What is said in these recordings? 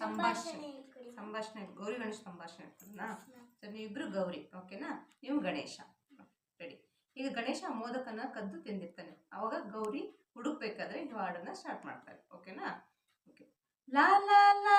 ಸಂಭಾಷಣೆ ಸಂಭಾಷಣೆ ಗೌರಿ ಗಣೇಶ ಸಂಭಾಷಣೆ ಇರ್ತದನಾ ಸರ್ ನೀವಿಬ್ರು ಗೌರಿ ಓಕೆನಾ? ನೀವು ಗಣೇಶ. ರೆಡಿ ಈಗ ಗಣೇಶ ಮೋದಕನ ಕದ್ದು ತಿಂದಿರ್ತಾನೆ. ಅವಾಗ ಗೌರಿ ಹುಡುಕ್ಬೇಕಾದ್ರೆ ನೀವು ಹಾಡನ್ನ ಸ್ಟಾರ್ಟ್ ಮಾಡ್ತಾರೆ ಓಕೆನಾ? ಓಕೆ ಲಾ ಲಾ ಲಾ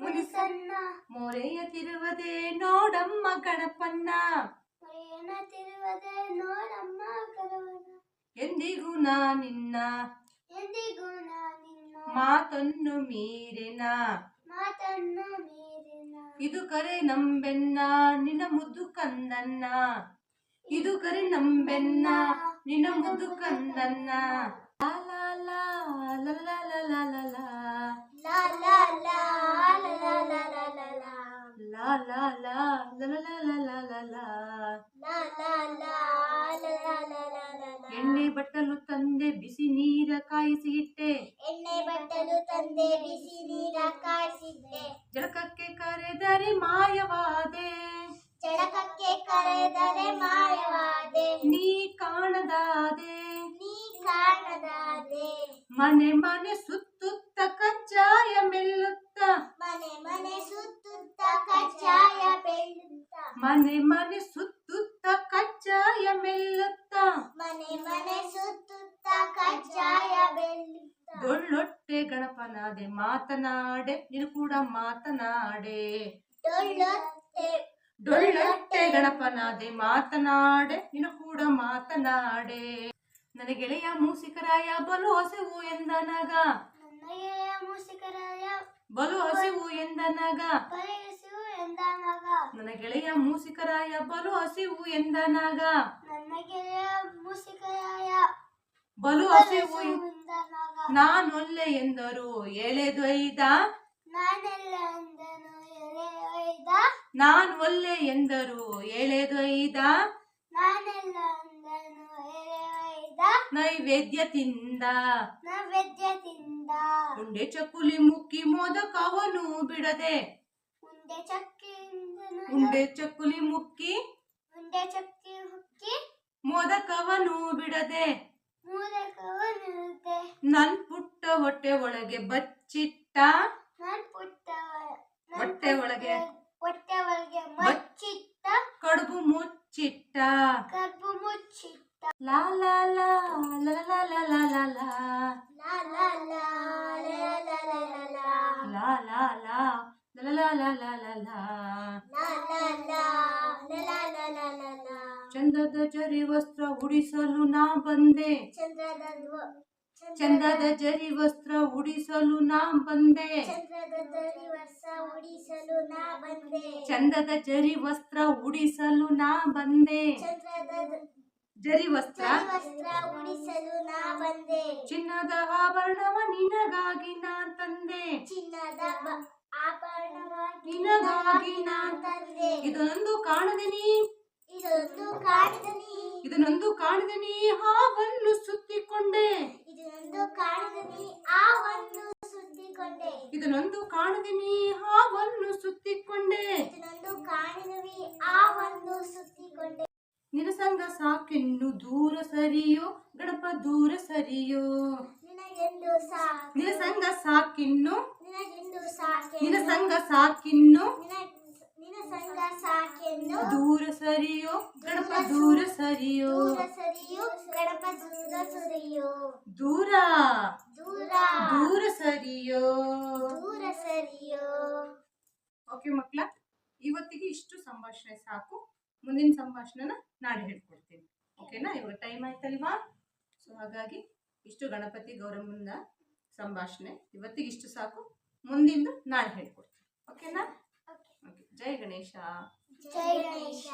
ಮುನಿಸನ್ನ ಮೊರೆಯ ತಿರುವದೆ ನೋಡಮ್ಮ ಗಣಪನ್ನ ಮರೆಯನ ತಿರುವದೆ ನೋಡಮ್ಮ ಕರವನ ಎಂದಿಗೂ ನಾ ನಿನ್ನ ಎಂದಿಗೂ ನಾನಿನ್ನ ಮಾತನ್ನು ಮೀರಿನ. ಮಾತನ್ನು ಮೀರಿನ. ಇದು ಕರೆ ನಂಬೆನ್ನ ನಿನ್ನ ಮುದ್ದು ಕಂದನ್ನ. ಇದು ಕರೆ ನಂಬೆನ್ನ ನಿನ್ನ ಮುದ್ದು ಕಂದನ್ನ. ಲಾ ಲಾ ಲಾ ಲಾ ಜಳಕಕ್ಕೆ ಕರೆದರೆ ಮಾಯವಾದೆ. ಜಳಕಕ್ಕೆ ಕರೆದರೆ ಮಾಯವಾದೆ. ನೀ ಕಾಣದಾದೆ. ನೀ ಕಾಣದಾದೆ. ಮನೆ ಮನೆ ಸುತ್ತುತ್ತ ಕಜ್ಜಾಯ ಮೆಲ್ಲುತ್ತ ಮನೆ ಮನೆ ಸುತ್ತುತ್ತ ಕಜ್ಜಾಯ ಬೆಳ್ಳುತ್ತ ಮನೆ ಮನೆ ಸುತ್ತುತ್ತ ಕಜ್ಜಾಯ ಮೆಲ್ಲುತ್ತ ಮನೆ ಮನೆ ಸುತ್ತುತ್ತ ಕಜ್ಜಾಯ ಬೆಳ್ಳುತ್ತ ಡೊಳ್ಳೊಟ್ಟೆ ಗಣಪನಾದೆ ಮಾತನಾಡೆ ನೀನು ಕೂಡ ಮಾತನಾಡೆ. ಡೊಳ್ಳೊತ್ತೆ ಡೊಳ್ಳೊಟ್ಟೆ ಗಣಪನಾದೆ ಮಾತನಾಡೆ ನೀನು ಕೂಡ ಮಾತನಾಡೆ. ನನ್ನ ಗೆಳೆಯ ಮೂಸಿಕರಾಯ ಬಲು ಹಸಿವು ಎಂದನಗ ನನಗೆ ಮೂಸಿಕರಾಯ ಬಲು ಹಸಿವು ಎಂದನಗ ಎಂದನಾಗ? ನನ್ನ ಗೆಳೆಯ ಮೂಸಿಕರಾಯ ಬಲು ಹಸಿವು ಎಂದನಾಗ? ನನ್ನ ಗೆಳೆಯ ಮೂಸಿಕರಾಯ ಬಲು ಹಸಿವು ಎಂದನಾಗ? ನಾನೊಲ್ಲೆ ಎಂದರು ಎಳೆದೊಯ್ದ ನಾನೆಲ್ಲ ಎಂದನು ಎಳೆದೊಯ್ದ ನಾನ್ ಒಲ್ಲೆ ಎಂದರು ಎಳೆದೊಯ್ದ ನಾನೆಲ್ಲ ಎಂದನು ಎಳೆದೊಯ್ದ ನೈವೇದ್ಯ ತಿಂದ ನೈವೇದ್ಯ ತಿಂದ? ಉಂಡೆ ಚಕುಲಿ ಮುಕ್ಕಿ ಮೋದಕವನು ಬಿಡದೆ ಉಂಡೆ ಚಕ್ಕುಲಿ ಮುಕ್ಕಿ ಉಂಡೆ ಚಕ್ಕಿ ಮುಕ್ಕಿ ಮೋದಕವನು ಬಿಡದೆ ಮೂಲಕವನ್ನುತ್ತೆ ನನ್ ಪುಟ್ಟ ಹೊಟ್ಟೆ ಒಳಗೆ ಬಚ್ಚಿಟ್ಟ ನನ್ ಪುಟ್ಟ ಹೊಟ್ಟೆ ಒಳಗೆ ಹೊಟ್ಟೆ ಒಳಗೆ ಬಚ್ಚಿಟ್ಟ ಕಡುಬು ಮುಚ್ಚಿಟ್ಟ ಕಡುಬು ಮುಚ್ಚಿಟ್ಟ ಲಾ ಲಾ ಲಾ ಲಾ ಲಾ ಲಾ ಲಾ ಲಾ ಲಾ ಲಾ ಲಾ ಲಾ ಲಾ ಲಾ ಲಾ ಚಂದದ ಜರಿ ವಸ್ತ್ರ ಉಡಿಸಲು ನಾ ಬಂದೆ ಚಂದದ ಜರಿ ವಸ್ತ್ರ ಉಡಿಸಲು ನಾ ಬಂದೆ ಚಂದದ ಜರಿ ವಸ್ತ್ರ ಉಡಿಸಲು ನಾ ಬಂದೆ ಜರಿ ವಸ್ತ್ರ ಉಡಿಸಲು ನಾ ಬಂದೆ ಚಿನ್ನದ ಆಭರಣವ ನಿನಗಾಗಿ ನಾ ತಂದೆ ಚಿನ್ನದ ನಿನಗಾಗಿ ನಾ. ಇದೊಂದು ಕಾಣದನಿ ಇದೊಂದು ಕಾಣದನಿ ಇದನ್ನೊಂದು ಕಾಣದನಿ ಹಾವನ್ನು ಸುತ್ತಿಕೊಂಡೆ. ಇದನ್ನೊಂದು ಕಾಣದನಿ ಹಾವನ್ನು ಸುತ್ತಿಕೊಂಡೆ. ಇದನ್ನೊಂದು ಕಾಣದನಿ ಹಾವನ್ನು ಸುತ್ತಿಕೊಂಡೆ. ಇದನ್ನೊಂದು ಕಾಣದನಿ ಹಾವನ್ನು ಸುತ್ತಿಕೊಂಡೆ. ನಿನಸಂಗ ಸಾಕಿನ್ನು ದೂರ ಸರಿಯೋ ಗಡಪ ದೂರ ಸರಿಯೋ. ನಿನಗೆಂದು ಸಾಕು? ನಿನಸಂಗ ಸಾಕಿನ್ನು ನಿನಗೆಂದು ಸಾಕೆ ನಿನ ಸಂಗ ಸಾಕಿನ್ನು ದೂರ ಸರಿಯೋ ಗಣಪ ದೂರ ಸರಿಯೋ. ದೂರ ಸರಿಯು ಗಣಪ ದೂರ ಸರಿಯೋ. ದೂರ. ದೂರ. ದೂರ ಸರಿಯೋ. ದೂರ ಸರಿಯೋ. ಓಕೆ ಮಕ್ಕಳ ಇವತ್ತಿಗೆ ಇಷ್ಟು ಸಂಭಾಷಣೆ ಸಾಕು. ಮುಂದಿನ ಸಂಭಾಷಣೆನ ನಾಳೆ ಹೇಳ್ಕೊಡ್ತೀನಿ. ಓಕೆನಾ ಇವಾಗ ಟೈಮ್ ಆಯ್ತಲ್ವಾ? ಸೊ ಹಾಗಾಗಿ ಇಷ್ಟು ಗಣಪತಿ ಗೌರಮ್ಮನ ಸಂಭಾಷಣೆ. ಇವತ್ತಿಗೆ ಇಷ್ಟು ಸಾಕು. ಮುಂದಿಂದು ನಾಳೆ ಹೇಳ್ಕೊಡ್ತೀನಿ. ಓಕೆನಾ ಓಕೆ ಜೈ ಗಣೇಶ. ಜೈ ಗಣೇಶ.